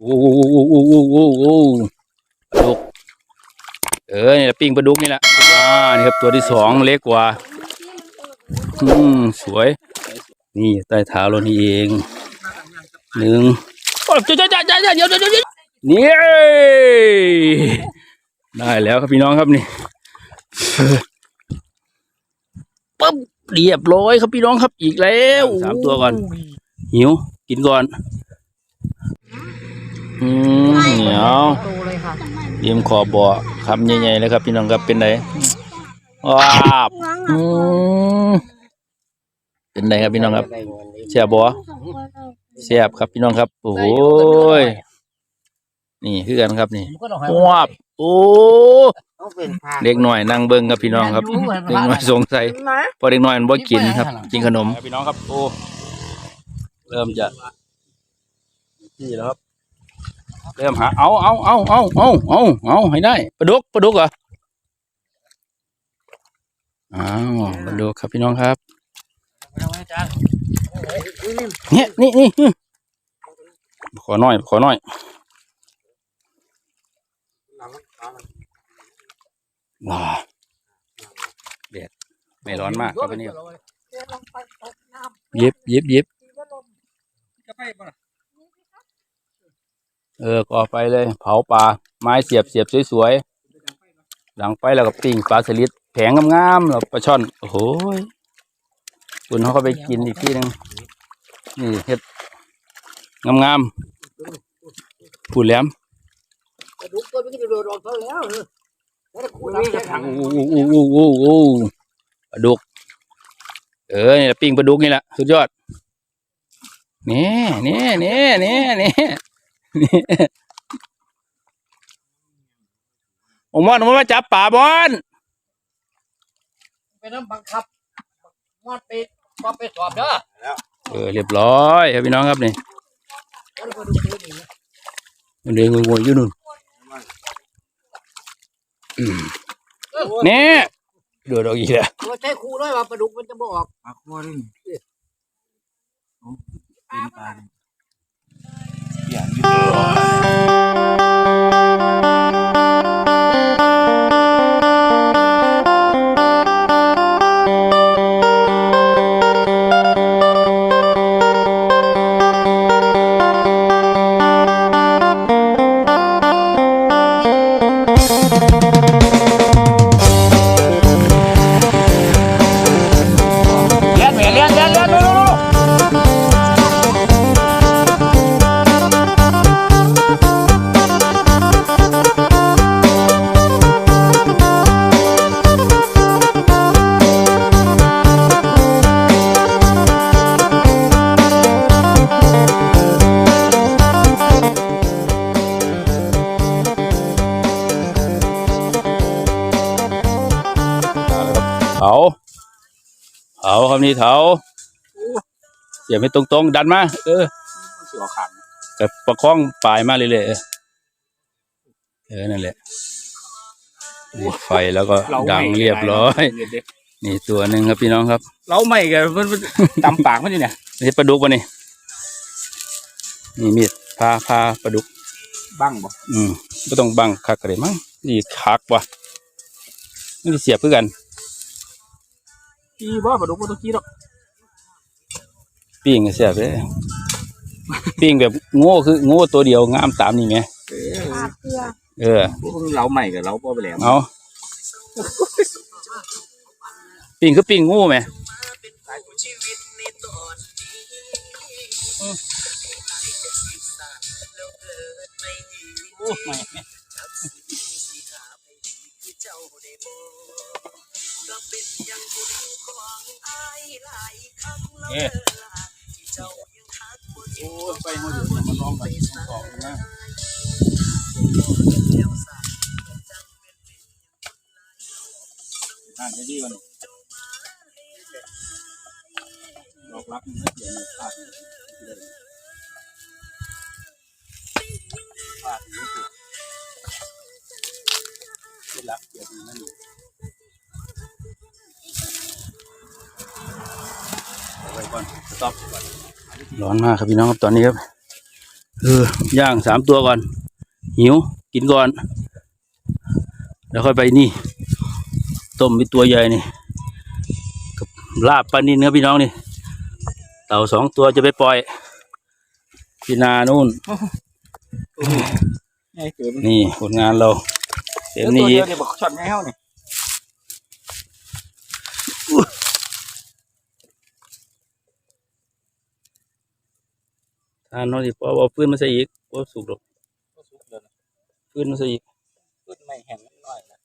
โอ้โหโอ้โหโอ้โหโอ้โหปลาดุก เออนี่แหละปิ้งปลาดุกนี่แหละว้านี่ครับตัวที่สองเล็กกว่า อืมสวย นี่ใต้เท้าเรานี่เองหนึ่งโอ้ยจ้าจ้าจ้าจ้าเดี๋ยวเดี๋ยวเดี๋ยวนี่ได้แล้วครับพี่น้องครับนี่ปุ๊บเรียบร้อยครับพี่น้องครับอีกแล้วสามตัวก่อนหิวกินก่อน อืมเหนียวโตเลยค่ะเตรียมขอบบ่อคำใหญ่ๆเลยครับ พี่น้องครับเป็นไงว้าบอืมเป็นไงครับพี่น้องครับเสียบบ่เสียบครับพี่น้องครับ โอ้โหยนี่คือกันครับนี่ว้าบโอ้เด็กหน่อยนั่งเบิ้งครับพี่น้องครับเด็กน้อยสงสัยพอเด็กน้อยมันบ่กินครับ กินขนมพี่น้องครับ โอ้เริ่มจะนี่แล้วครับ เริ่มหาเอาเอาเอาเอาเอาเอาเอาให้ได้ปลาดุกปลาดุกเหรออ้าวปลาดุกครับพี่น้องครับเนี่ยนี่นี่อืมขอหน่อยขอหน่อยว้าเด็ดไม่ร้อนมากครับวันนี้ยิบยิบยิบ เออก่อไฟเลย เผาปลาไม้เสียบเสียบสวยๆหลังไฟแล้วก็ปิ้งปลาสลิดแผงงามๆแล้วปลาช่อน โอ้โหยคุณเขาก็ไปกินอีกที่หนึงนี่เฮ็ดงามๆผูดแหลมดุกตัวไม่ได้โดดออกเท่าแล้วเออแล้วคูรับแค่ถังโอ้โหโอ้โหโอ้โหปลาดุก เออนี่แหละปิ้งปลาดุกนี่แหละสุดยอดนี่นี่นี่นี่นี่ นี่ผมว่าผมว่าจับป่าบอลเป็นน้ำบังคับมอดไปมอดไปสอบเด้อเออเรียบร้อยครับพี่น้องครับนี่แล้วก็ดูตัวนี้มันเดินงวยๆอยู่นู่นอืมนี่เดือดออกอีกแล้วว่าใช้ครูด้วยว่าปลาดุกมันจะบ่ออกปลาคัวนี่เป็นปลา อย่ เผาคำนี้เผาเสียบให้ตรงๆ ดันมา เออเสือขันกับประคองปลายมาเรื่อยๆเออเออ นั่นแหละนี่ไฟแล้วก็ดังเรียบร้อย นี่ตัวหนึ่งครับพี่น้องครับ เราไม่กันมันมันตำปากมันอยู่เนี่ยนี่ปลาดุกวะนี่นี่มีดพาพาปลาดุกบังบ่อืมไม่ต้องบังคักกันเลยมั้งนี่คักว่ะนี่เสียบเพื่อกัน กี้บ่ปลาดุกบ่ต้องกีหรอกปิ้งก็เสียบเลยปิ้งแบบโง่คือโง่ตัวเดียวงามตามนี่ไงเออเออพวกเราใหม่กับเราบ่ไปแล้วเอาปิ้งคือปิ้งงูไหมโอ้ไม่ เอ๊ะโอ้ยไปมาอยู่มันร้องกันสองนะอ่านจะดีกว่านี้ดอกรักมันไม่เกี่ยวกับพลาดเลยพลาดไม่ถูกที่รักเกี่ยวกับนั่นอยู่ ไว้ก่อนสต็อปร้อนมากครับพี่น้องครับตอนนี้ครับเออย่างสามตัวก่อน หิวกินก่อน แล้วค่อยไปนี่ ต้มเป็นตัวใหญ่นี่กับลาบปลานินครับพี่น้องนี่ เต่าสองตัวจะไปปล่อยที่นานู่นไงเกิดนี่ผลงานเราเต็มตัวนี้เดียวเนี่ยบอกช็อตไงเฮาเนี่ ทานน้อยดิพอเอาฟืนมาใส่อีกพอสุกหรอกฟืนมาใส่อีกขึ้นไม่แห้งน้อยนะ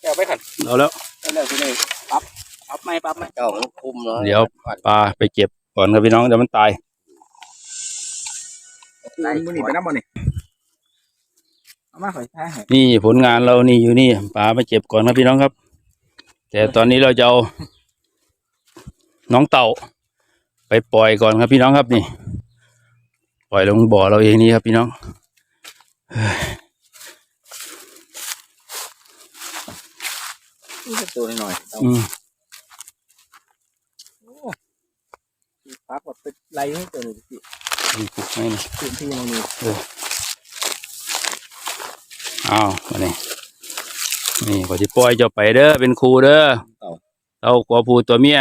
แก้วไปขันเอาแล้วแล้วแล้วพี่เลยปั๊บปั๊บไม่ปั๊บไม่เจ้ามันคุมเนาะเดี๋ยวปลาไปเก็บก่อนครับพี่น้องเดี๋ยวมันตายไหนมือหนีไปน้ำบ่นี่เอามาข่อยท้ายให้นี่ผลงานเรานี่อยู่นี่ปลาไปเก็บก่อนครับพี่น้องครับ แต่ตอนนี้เราจะเอาน้องเต่า ไปปล่อยก่อนครับพี่น้องครับนี่ ปล่อยลงบ่อเราเองนี่ครับพี่น้องนี่เป็นตัวหน่อยๆเอาอืมปั๊บหมดเป็นไรให้ตัวหนึ่งสินี่ปลุกให้นี่พื้นที่มันมีอ้าวมานี่นี่พอที่ปล่อยเจะไปเด้อเป็นครูเด้อเอากว่าผูตัวเมีย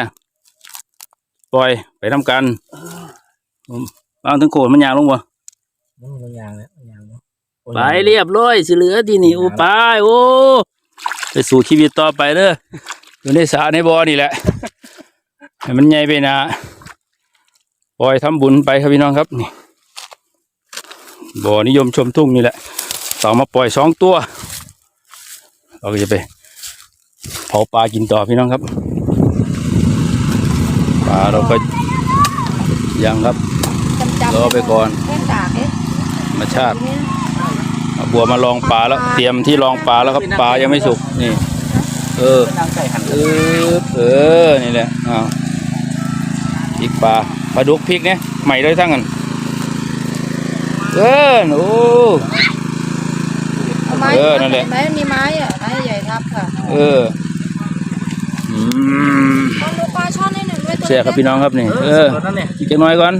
ปล่อยไปทำกัน บางถึงโขนมันยางลงบ่มันมันยางแล้วมันยางเนาะไปเรียบร้อยสิเหลือที่นี่โอ้ไปโอ้ไปสู่ชีวิตต่อไปเด้ออยู่ในสระในบ่อนี่แหละให้มันใหญ่ไปนะปล่อยทำบุญไปครับพี่น้องครับนี่บ่อนิยมชมทุ่งนี่แหละต่อมาปล่อยสองตัว เราก็จะไปเผาปลากินต่อพี่น้องครับปลาเราก็ยังครับจำจำ รอไปก่อนแค่ตากเอ๊ะธรรมชาติเอาบัวมาลองปลาแล้ว เตรียมที่ลองปลาแล้วครับปลายังไม่สุกนี่ เออนางไก่หันเออเออนี่แหละอ้าวพริกปลาปลาดุกพริกเนี่ยใหม่เลยทั้งกันเออโอ้เอาไม้เออนั่นแหละไม้มีไม้อะไม้ใหญ่ทับค่ะ เอออืมลองดูปลาช่อนให้หนึ่งด้วยตัวเสียครับพี่น้องครับนี่เออตัวนั้นเนี่ยอีกจักหน้อยก่อน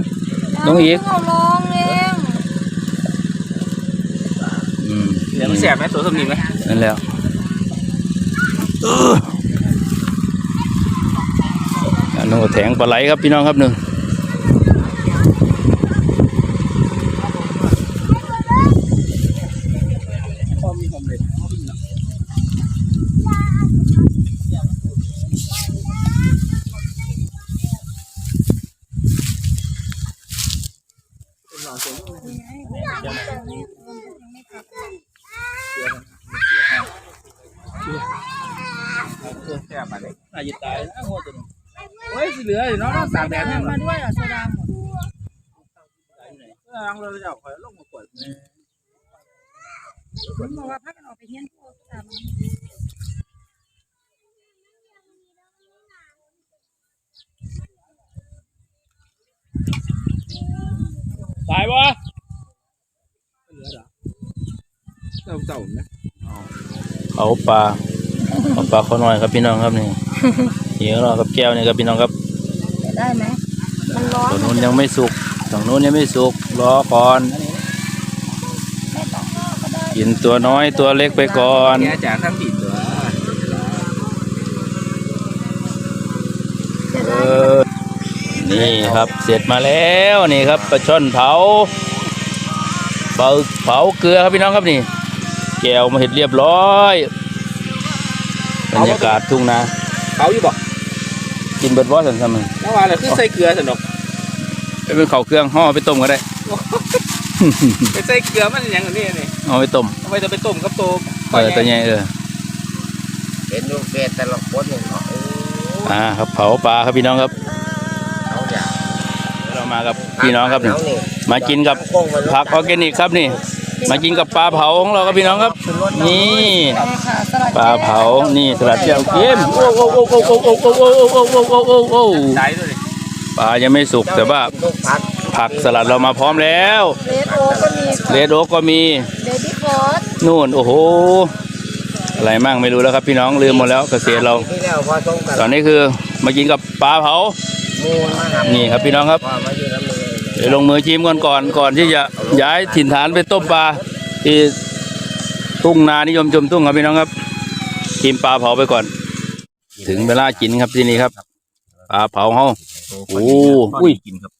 ลงอีกเอาลองเองอืมเดี๋ยวมันแสบไหมตัวสมนีไหมนั่นแล้วเอออันนู้นแถงปลาไหลครับพี่น้องครับหนึ่ง พอมีความเร็ว แซ่บมาเลยน่าจะตายนะหัวตัวนี้เฮ้ยสิเหลืออยู่เนาะน้องสามแดดเนี่ยมาด้วยเหรอโซดาหมดทางเราจะเอาไปลงมากดผมบอกว่าพักกันออกไปเฮียนพวกตาม ตายปะ เหลือ เหรอเต่าเต่านะเอาปลาเอาปลาเขาหน่อยครับพี่น้องครับนี่เหี่ยวเรากับแก้วนี่ครับพี่น้องครับจะได้ไหมมันร้อนฝั่งนู้นยังไม่สุกฝั่งนู้นยังไม่สุกรอก่อนไม่ต้องรอก็ได้กินตัวน้อยตัวเล็กไปก่อนแกจ่าทั้งผิดตัวจะเอได้อนี่ครับเสร็จมาแล้วนี่ครับปลาช่อนเผาเผาเผาเกลือครับพี่น้องครับนี่ แก้วมาเห็ดเรียบร้อยบรรยากาศทุ่งนาเขาอยู่บอกกินเบิดวอสันสมันเมื่อวานเราคือใส่เกลือสนุกไปเป็นข้าวเครื่องห่อไปต้มก็ได้ไปใส่เกลือมันอย่างนี้นี่เอาไปต้มทำไมจะไปต้มกับโตเออตัวใหญ่เออเห็นลูกเฟสแต่ละคนเนี่ยเนาะเอออ่าครับเผาปลาครับพี่น้องครับเอาอย่างเรามากับพี่น้องครับนี่เอานี่มากินกับผักออร์แกนิกครับนี่ มากินกับปลาเผาของเราครับพี่น้องครับ นี่เอาค่ะสลัดปลาเผานี่สลัดแจ่วเค็มโอ้โอ้โอ้โอ้โอ้โอ้โอ้โอ้โอ้โอ้โอ้โอ้โอ้ใจด้วยดิปลายังไม่สุกแต่ว่าลูกพักผักสลัดเรามาพร้อมแล้วเลดโอก็มีเลดโอก็มีเบบี้ฟอร์ดนู่นโอ้โหอะไรมั่งไม่รู้แล้วครับพี่น้องลืมหมดแล้วเกษตรเราที่แล้วพอส่งกันตอนนี้คือมากินกับปลาเผามูลมาหานี่ครับพี่น้องครับ เลยเดี๋ยวลงมือจิ้มก่อนก่อนก่อนที่จะย้ายถิ่นฐานไปต้มปลาที่ทุ่งนานิยมชมทุ่งครับพี่น้องครับกินปลาเผาไปก่อน ถึงเวลากินครับที่นี่ครับปลาเผาเฮาโอ้อุ้ยกินครับ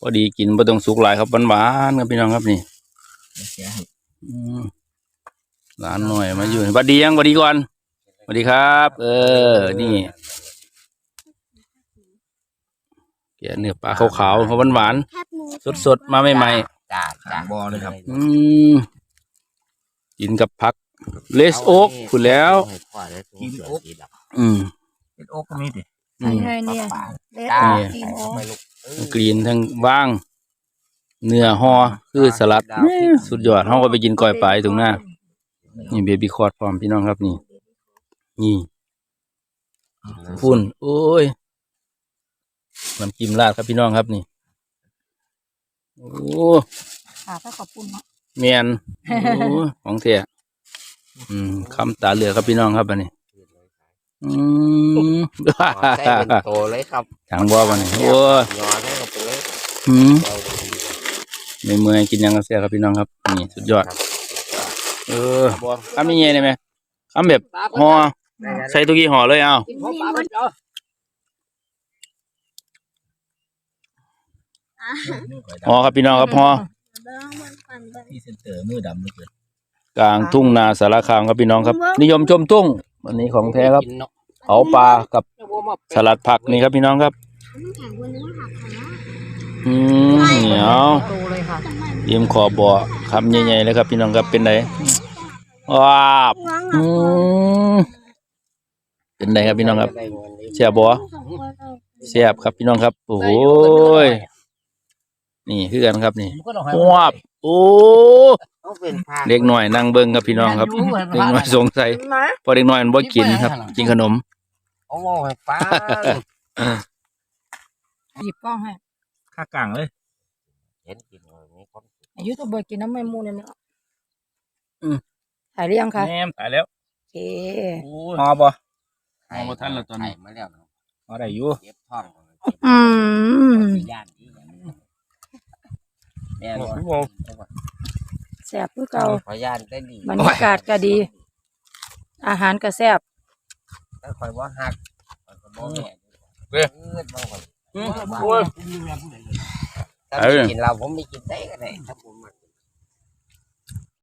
พอดีกินบ่ต้องสุกหลายครับหวานๆครับพี่น้องครับนี่เสียให้อืมหลานหน่อยมาอยู่สวัสดียังสวัสดีก่อนสวัสดีครับ เออนี่แกะ เนื้อปลาขาวๆเขาหวานๆสดๆ มาใหม่จ้าขางบอเลยครับ ๆอืมกินกับผักเลสโอ๊กคุณแล้ว กินโอ๊กอืมเป็นโอ๊กก็มีดิอืมไงเนี่ยเลสจ้ากินโอ้ไม่ลูกกรีนทั้งว่าง เนื้อห่อคือสลัดแม่สุดยอดเฮาก็ไปกินก้อยปลาอยู่ตรงหน้า นี่เบบี้คอร์ดพร้อมพี่น้องครับนี่ นี่ฝุ่น โอ้ย น้ำจิ้มราดครับพี่น้องครับนี่โอ้ค่ะถ้าขอบคุณเนาะเมียนโอ้ของเสียอืมคำตาเหลือกครับพี่น้องครับอันนี้อืมใส่เป็นโตเลยครับทางบ่บันนี้โอ้ยยอให้กับไปเลยอืมไม่เมื่อยกินหยังกระเสียครับพี่น้องครับนี่สุดยอด เออคำนี้เงี้ยได้ไหมคำแบบห่อใส่ตุกี้ห่อเลยเอา กินหัวปลามันเนาะห่อครับพี่น้องครับห่อที่เซนเตอร์มือดำเลยเกินกลางทุ่งนาสารคามครับพี่น้องครับ นิยมชมทุ่งวันนี้ของแท้ครับเผาปลากับสลัดผักนี่ครับพี่น้องครับอืมเหนียวยิ้มขอบ่อคำใหญ่ๆเลยครับพี่น้องครับเป็นไงว้าบอืมเป็นไงครับพี่น้องครับเสียบ่เสียบครับพี่น้องครับโอ้โหย นี่คือกันครับนี่วาบโอ้เด็กหน่อยนั่งเบิ่งครับพี่น้องครับเด็กหน่อยสงสัยเพอเด็กหน่อยมันบ่กินครับ กินขนม เอาว่าให้ฟ้าหยิบกล้องให้ค่ากลางเลยเห็นกินเลยมีความสุขอายุตัวเบิร์กินน้ำไม่มูเนี่ยเนาะอืม ถ่ายหรือยังคะแม่มตายแล้วโอเคหอบ่เอาบ่ทันแล้วตอนนี้ไข่มาแล้วเนาะหอได้อยู่เก็บท้องอืม ย่านที่ แม่โอ้นโหแซ่บคือเก่าขอย่านได้ดีบรรยากาศก็ดี อาหารก็แซ่บถ้าคอยว่าหักคอยก็บ่แม่เว้ยเออบางคนโอ้ย ถ้าไม่กินเราผมไม่กินได้ก็ได้ถ้าผมมัน